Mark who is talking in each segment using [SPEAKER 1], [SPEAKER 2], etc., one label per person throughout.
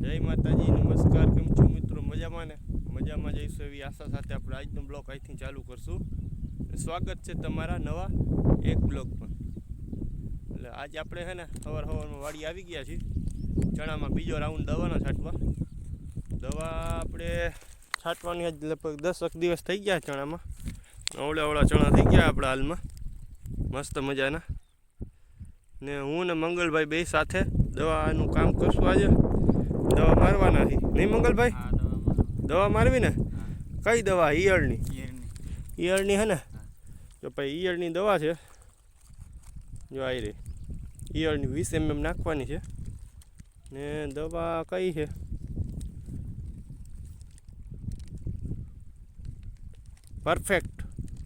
[SPEAKER 1] જય માતાજી, નમસ્કાર. કેમ છો મિત્રો? મજામાં ને? મજામાં જઈશું એવી આશા સાથે આપણે આજનો બ્લોક અહીંથી ચાલુ કરશું. સ્વાગત છે તમારા નવા એક બ્લોગમાં એટલે આજે આપણે છે ને સવાર સવારમાં વાડી આવી ગયા છીએ. ચણામાં બીજો રાઉન્ડ દવાનો છાંટવા દવા આપણે છાંટવાની લગભગ એક દિવસ થઈ ગયા ચણામાં. અવળા અવળા ચણા થઈ ગયા આપણા હાલમાં. મસ્ત મજાના. ને હું ને મંગલભાઈ બે સાથે દવાનું કામ કરશું આજે. દવા મારવાના છે નહીં મંગલભાઈ? દવા મારવી. ને? કઈ દવા? ઈયળની.
[SPEAKER 2] ઈયળની.
[SPEAKER 1] હે ને? જો ભાઈ ઈયળની દવા છે. જો આવી રહી. ઈયળની વીસ એમએમ નાખવાની છે. ને દવા કઈ છે? પરફેક્ટ.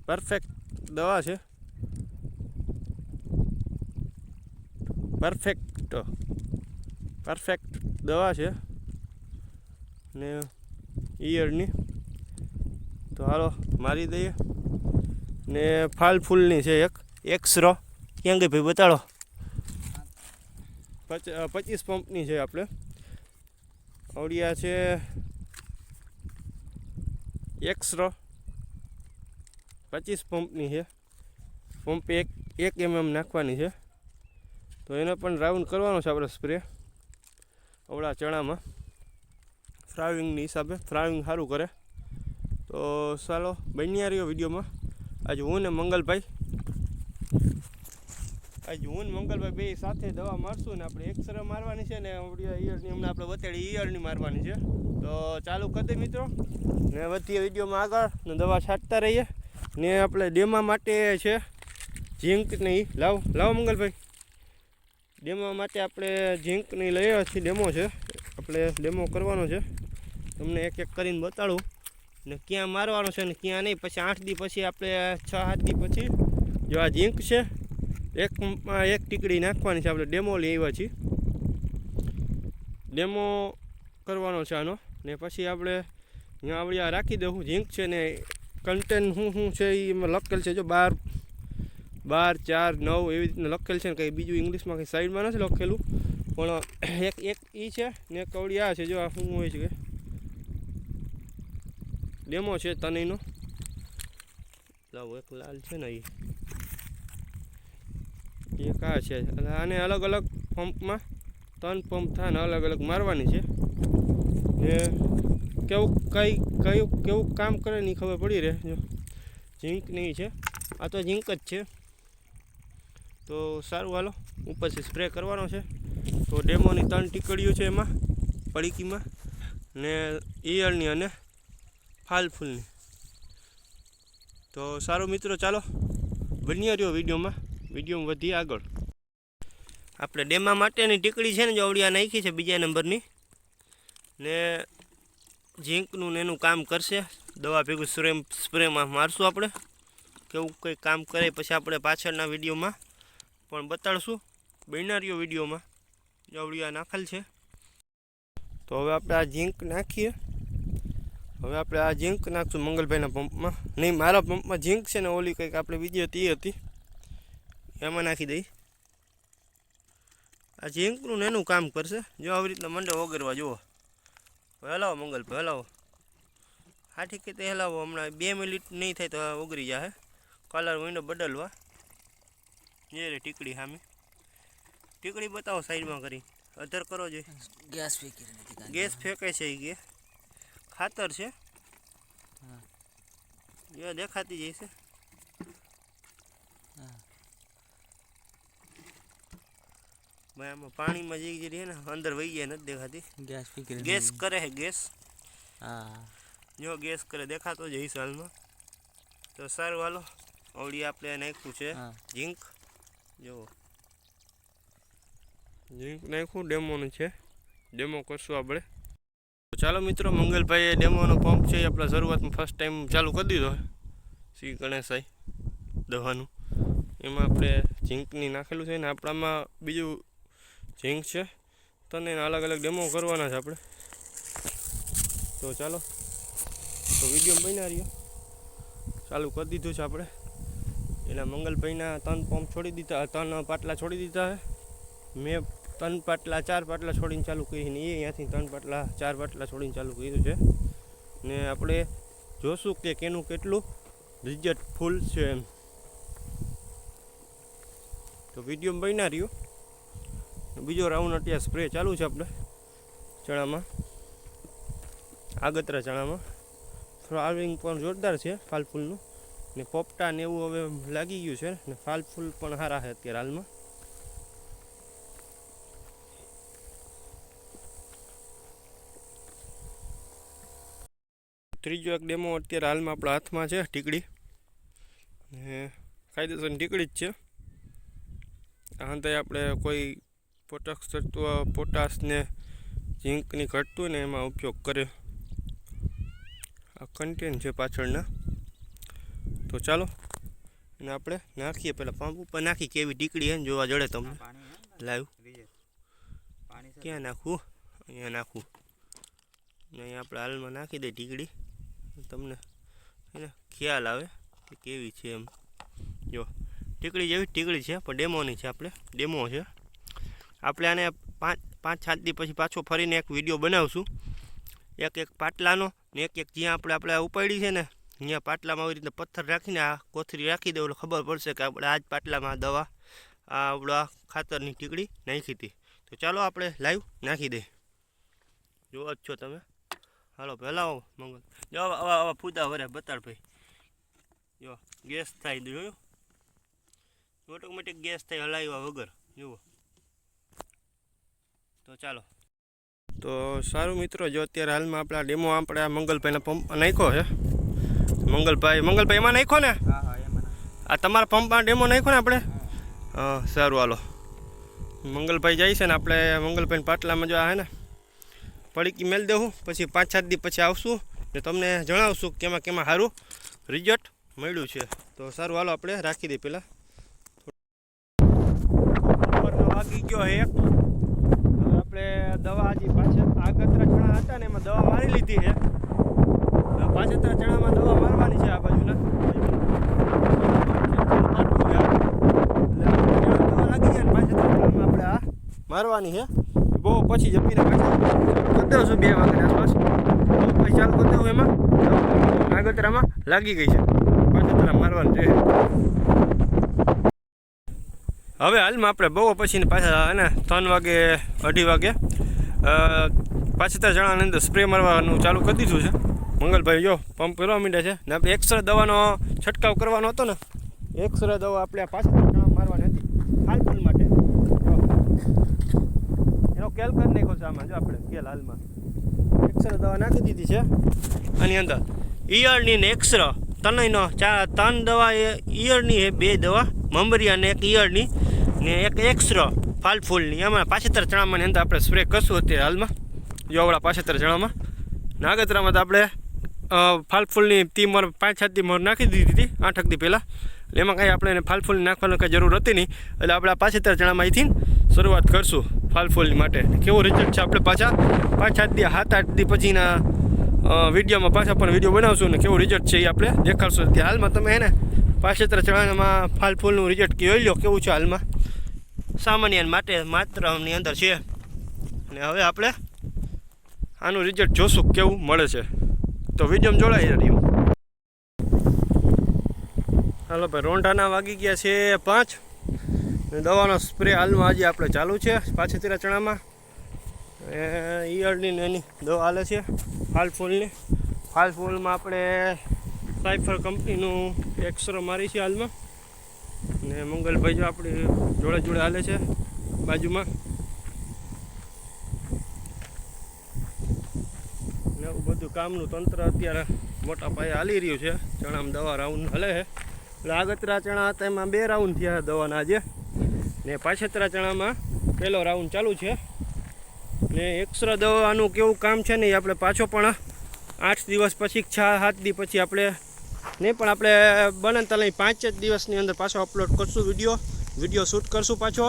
[SPEAKER 1] પરફેક્ટ દવા છે. પરફેક્ટ. પરફેક્ટ દવા છે. ને ઈયળની. તો હાલો મારી દઈએ. ને ફાલ ફૂલની છે એક. એક્સરો ક્યાં ગઈ ભાઈ? બતાડો. પચ પચીસ પંપની છે આપણે. ઓડિયા છે એક્સરો પચીસ પંપની છે. પંપ એક એક એમએમ નાખવાની છે. તો એનો પણ રાઉન્ડ કરવાનો છે આપણે સ્પ્રે અવળા ચણામાં ફ્રાવિંગની હિસાબે ફ્રાવિંગ સારું કરે. તો ચાલો, બન્યા રહ્યો વિડીયોમાં. આજે હું ને મંગલભાઈ. આજે હું ને મંગલભાઈ બે સાથે દવા મારશું ને આપણે એક્સરે મારવાની છે ને આપણી ઈયળની હમણાં આપણે બતાડી ઈયરની મારવાની છે. તો ચાલુ કરી મિત્રો. ને વધીએ વિડીયોમાં આગળ ને દવા છાંટતા રહીએ. ને આપણે ડેમા માટે છે ઝીંક નહીં લાવ, લાવો મંગલભાઈ. ડેમો માટે આપણે ઝીંકની લઈએ છીએ ડેમો છે. આપણે ડેમો કરવાનો છે. તમને એક એક કરીને બતાડું. ને ક્યાં મારવાનો છે ને ક્યાં નહીં, પછી આઠ દી પછી આપણે છ, સાત દી પછી જો આ ઝીંક છે, એક એક ટીકડી નાખવાની છે. આપણે ડેમો લઈ આવ્યા છીએ. ડેમો કરવાનો છે આનો. ને પછી આપણે અહીંયા આવડી આ રાખી દઉં. ઝીંક છે ને કન્ટેન શું શું છે એ લખેલ છે. જો બાર બાર, ચાર, નવ એવી રીતના લખેલ છે ને કંઈ બીજું ઇંગ્લિશમાં કંઈ સાઈડમાં નથી લખેલું. પણ એક એક ઈ છે ને એક કવડી આ છે, જો આ શું હોય છે કે. ડેમો છે તનયનો. લાવો એક લાલ છે ને એ એક આ છે. એટલે આને અલગ અલગ પંપમાં ત્રણ પંપ થાય ને અલગ અલગ મારવાની છે. ને કેવું કઈ, કયું, કેવું કામ કરે ની ખબર પડી રહે. જો, ઝીંક નહીં છે. આ તો ઝીંક જ છે. તો સારું હાલો ઉપરથી સ્પ્રે કરવાનો છે. તો ડેમોની ત્રણ ટીકડીઓ છે એમાં, પડીકીમાં, ને ઈયળની અને ફાલફૂલની તો સારું મિત્રો, ચાલો, બન્યા રહ્યો વિડીયોમાં. વિડીયોમાં વધીએ આગળ. આપણે ડેમા માટેની ટીકડી છે ને જોવડિયા નાખી છે બીજા નંબરની. ને ઝીંકનું ને એનું કામ કરશે. દવા ભેગું સ્પ્રે સ્પ્રેમાં મારશું આપણે. કેવું કંઈ કામ કરે પછી આપણે પાછળના વિડીયોમાં પણ બતાડશું બન્યા રહ્યો વિડીયોમાં. જો અવડિયા નાખેલ છે. તો હવે આપણે આ ઝીંક નાખીએ. હવે આપણે આ ઝીંક નાખશું મંગલભાઈના પંપમાં. નહીં, મારા પંપમાં ઝીંક છે ને ઓલી કંઈક આપણે બીજી હતી હતી. એમાં નાખી દઈ. આ ઝીંકનું ને એનું કામ કરશે. જો આવી રીતના મંડે વગરવા જુઓ. હલાવો મંગલભાઈ, હલાવો. હા ઠીક તે હલાવો. હમણાં બે મિનિટ નહીં થાય તો ઓગરી જાય કલર વિન્ડો બદલવા. જે રે ટીકડી સામે ટીકડી બતાવો સાઈડમાં કરી. અધર કરો જોઈએ
[SPEAKER 2] ગેસ ફેંકી
[SPEAKER 1] ગેસ ફેંકે છે એ કે ખાતર છે. એ દેખાતી જાય છે. ભાઈ આમાં પાણીમાં જે જે રહે ને અંદર વહી જાય નથી દેખાતી.
[SPEAKER 2] ગેસ ફેંકી
[SPEAKER 1] ગેસ કરે છે ગેસ.
[SPEAKER 2] હા.
[SPEAKER 1] જો ગેસ કરે દેખાતો જઈશ હાલમાં. તો સારું હાલો. ઓળી આપણે નાખ્યું છે. ઝીંક. જો. નાખું ડેમોનું છે? ડેમો કરશું આપણે. ચાલો મિત્રો, મંગલભાઈએ ડેમોનો પંપ છે એ આપણે શરૂઆતમાં ફર્સ્ટ ટાઈમ ચાલુ કરી દીધો શ્રી શ્રી ગણેશાઈ દવાનું એમાં આપણે ઝીંકની નાખેલું છે ને આપણામાં બીજું ઝીંક છે. તને અલગ અલગ ડેમો કરવાના છે આપણે. તો ચાલો. તો વીડિયો બન્યા રહ્યો ચાલુ કરી દીધું છે આપણે. એના મંગલભાઈના ત્રણ પંપ છોડી દીધા ત્રણ પાટલા છોડી દીધા મેં ત્રણ પાટલા, ચાર પાટલા છોડીને ચાલુ કરી ને એ અહીંયાથી ત્રણ પાટલા, ચાર પાટલા છોડીને ચાલુ કર્યું છે. ને આપણે જોશું કે કેનું કેટલું રિઝલ્ટ ફૂલ છે એમ. તો વીડિયો બન્યા રહ્યો. બીજો રાઉન્ડ અત્યારે સ્પ્રે ચાલુ છે આપણે ચણામાં. આગતરા ચણામાં. ફ્લાવરિંગ પણ જોરદાર છે, ફાલ ફૂલનું. ને પોપટા ને એવું હવે લાગી ગયું છે ને ફાલ ફૂલ પણ સારા છે અત્યારે હાલમાં. ત્રીજો એક ડેમો અત્યારે હાલમાં આપણા હાથમાં છે, ટીકડી. ને કાયદેસરની ટીકડી જ છે. આંતે આપણે કોઈ પોટક તત્વ પોટાશને ઝીંકની ઘટતું ને એમાં ઉપયોગ કરે આ કન્ટેન છે પાછળના. તો ચાલો. અને આપણે નાખીએ પહેલાં પંપ ઉપર. નાખી કેવી ટીકડી છે જોવા જડે તમને. લાઈવ ક્યાં નાખવું? અહીંયા નાખવું. ને અહીંયા આપણે હાલમાં નાખી દઈએ ટીકડી તમને એને ખ્યાલ આવે કે કેવી છે એમ. જો ટીકડી જેવી ટીકડી છે, પણ ડેમોની છે આપણે. ડેમો છે. આપણે આને પાંચ પાંચ, સાત દી પછી પાછો ફરીને એક વીડિયો બનાવશું. એક એક પાટલાનો ને એક એક જ્યાં આપણે આપણે ઉપાડી છે ને અહીંયા પાટલામાં આવી રીતે પથ્થર રાખીને આ કોથળી રાખી દે એટલે ખબર પડશે કે આપણે આ જ પાટલામાં દવા આ આપણા ખાતરની ટીકડી નાખી હતી. તો ચાલો આપણે લાઈવ નાખી દઈએ જોવો જ છો તમે? હાલો, પહેલાં આવો, મંગલ. જો, આવા આવા આવા ફૂદા વરે બતાડ ભાઈ જો, ગેસ થાય જોયું? ઓટોમેટિક ગેસ થાય, હલાવ્યા વગર. જુઓ. તો ચાલો. તો સારું મિત્રો, જો અત્યારે હાલમાં આપણા ડેમો, આપણે આ મંગલભાઈના પંપ નાખ્યો છે. મંગલભાઈ મંગલભાઈ એમાં નાખો ને?
[SPEAKER 2] હા હા એમાં
[SPEAKER 1] આ તમારા પંપમાં ડેમો નાખ્યો ને આપણે? હા. સારું હાલો. મંગલભાઈ જાય છે ને આપણે મંગલભાઈ પાટલામાં જો આ હે ને પડીકી મેલ દેવું પછી પાંચ સાત દી પછી આવશું ને તમને જણાવશું કે કેમાં કેમાં સારું રિઝલ્ટ મળ્યું છે. તો સારું હાલો આપણે રાખી દઈએ પહેલાં. વાગી ગયો એક. આપણે દવા હજી પાછળ આગતરા ચણા હતા ને એમાં દવા મારી લીધી છે પાછળ પાછળના ચણામાં દવા મારવાની છે આ બાજુના આપણે આ મારવાની છે બહુ પછી જમીને પાછા છું બે વાગે આસપાસ. પછી ચાલુ કરી હું એમાં. આગતરામાં લાગી ગઈ છે. પાછળ મારવાનું છે હવે હાલમાં આપણે બહુ પછી પાછા એને ત્રણ વાગે, અઢી વાગે પાછળ જણાની અંદર સ્પ્રે મારવાનું ચાલુ કરી દીધું છે. મંગલભાઈ, જો પંપ કરવા માંડ્યા છે. ને આપણે એક્સરે દવાનો છંટકાવ કરવાનો હતો ને એક્સરે દવા આપણે પાછા જણા મારવાની હતી. હાલ ફૂલ માટે જો. એનો કેલ કરી નાખ્યો છે આમાં જો આપણે કેલ હાલમાં. એક્સરે દવા નાખી દીધી છે. આની અંદર ઈયળની ને એક્સરે તનયનો ચાર ત્રણ દવા એ ઈયળની એ બે દવા મમરિયા ને એક ઈયળની ને એક એક્સરો ફાલ ફૂલની. એમાં પાછેતર ચણામાં અંદર આપણે સ્પ્રે કરશું અત્યારે હાલમાં. જોવડા પાછેતર ચણામાં. નાગતરામાં તો આપણે ફાલફૂલની ફાલ ફૂલની તી મોર પાંચ સાત તીમર મોર નાખી દીધી હતી આઠક દી પહેલાં. એમાં કાંઈ આપણે એને ફાલફૂલ નાખવાની કાંઈ જરૂર હતી નહીં. એટલે આપણે આ પાછેતર ચણામાં અહીંથી શરૂઆત કરશું ફાલ ફૂલની માટે. કેવો રિઝલ્ટ છે આપણે પાછા? પાછા દી, સાત, આઠ દી પછીના વિડીયોમાં પાછા પણ વીડિયો બનાવશું ને કેવું રિઝલ્ટ છે એ આપણે દેખાડશું. ત્યાં હાલમાં તમે એને પાછેત્ર ચણામાં ફાલ ફૂલનું રિઝલ્ટ જોઈ લો કેવું છે હાલમાં? સામાન્ય માટે માત્રાની અંદર છે. અને હવે આપણે આનું રિઝલ્ટ જોશું કેવું મળે છે. તો વિડીયોમાં જોડાઈ રહ્યું. હાલો ભાઈ, રોંઢાના વાગી ગયા છે પાંચ. દવાનો સ્પ્રે હાલમાં આજે આપણે ચાલુ છે, પાછી તેરા ચણામાં. ઈયળની એની દવા હાલે છે ફાલ ફૂલની. ફાલ ફૂલમાં આપણે સાઇફર કંપનીનું એક્સરો મારી છે હાલમાં. ને મંગલભાઈ જો આપણી જોડે જોડે હાલે છે, બાજુમાં. ને એવું બધું કામનું તંત્ર અત્યારે મોટા પાયે હાલી રહ્યું છે, ચણામાં દવા રાઉન્ડ હલે છે. એટલે આગતરા ચણા હતા એમાં બે રાઉન્ડ થયા દવાના આજે. ને પાછતરા ચણામાં પહેલો રાઉન્ડ ચાલુ છે. ને એક્સ્ટ્રા દવાનું કેવું કામ છે ને એ આપણે પાછો પણ આઠ દિવસ પછી છ, સાત દિવસ પછી આપણે નહીં પણ આપણે બને લઈ પાંચ જ દિવસની અંદર પાછો અપલોડ કરશું વીડિયો વીડિયો શૂટ કરશું પાછો.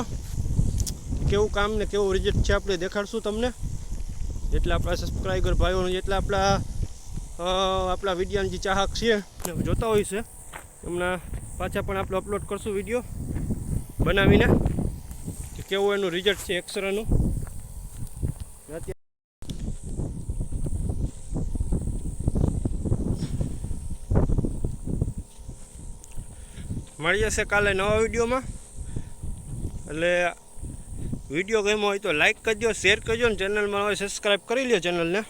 [SPEAKER 1] કેવું કામ ને કેવું રિઝલ્ટ છે આપણે દેખાડશું તમને. જેટલા આપણા સબસ્ક્રાઈબર ભાઈઓને જેટલા આપણા આપણા વિડીયાની જે ચાહક છે જોતા હોય છે. એમના પાછા પણ આપણે અપલોડ કરશું વીડિયો બનાવીને કે કેવું એનું રિઝલ્ટ છે એક્સરેનું મળી જશે કાલે નવા વિડીયોમાં. એટલે વીડિયો ગમ્યો હોય તો લાઇક કરજો શેર કરજો ને ચેનલમાં હવે સબસ્ક્રાઈબ કરી લ્યો ચેનલને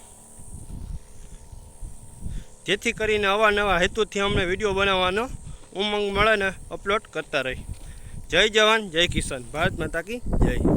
[SPEAKER 1] જેથી કરીને અવાનવા હેતુથી અમને વીડિયો બનાવવાનો ઉમંગ મળે ને અપલોડ કરતા રહી. જય જવાન જય કિસાન. ભારત માતા કી જય.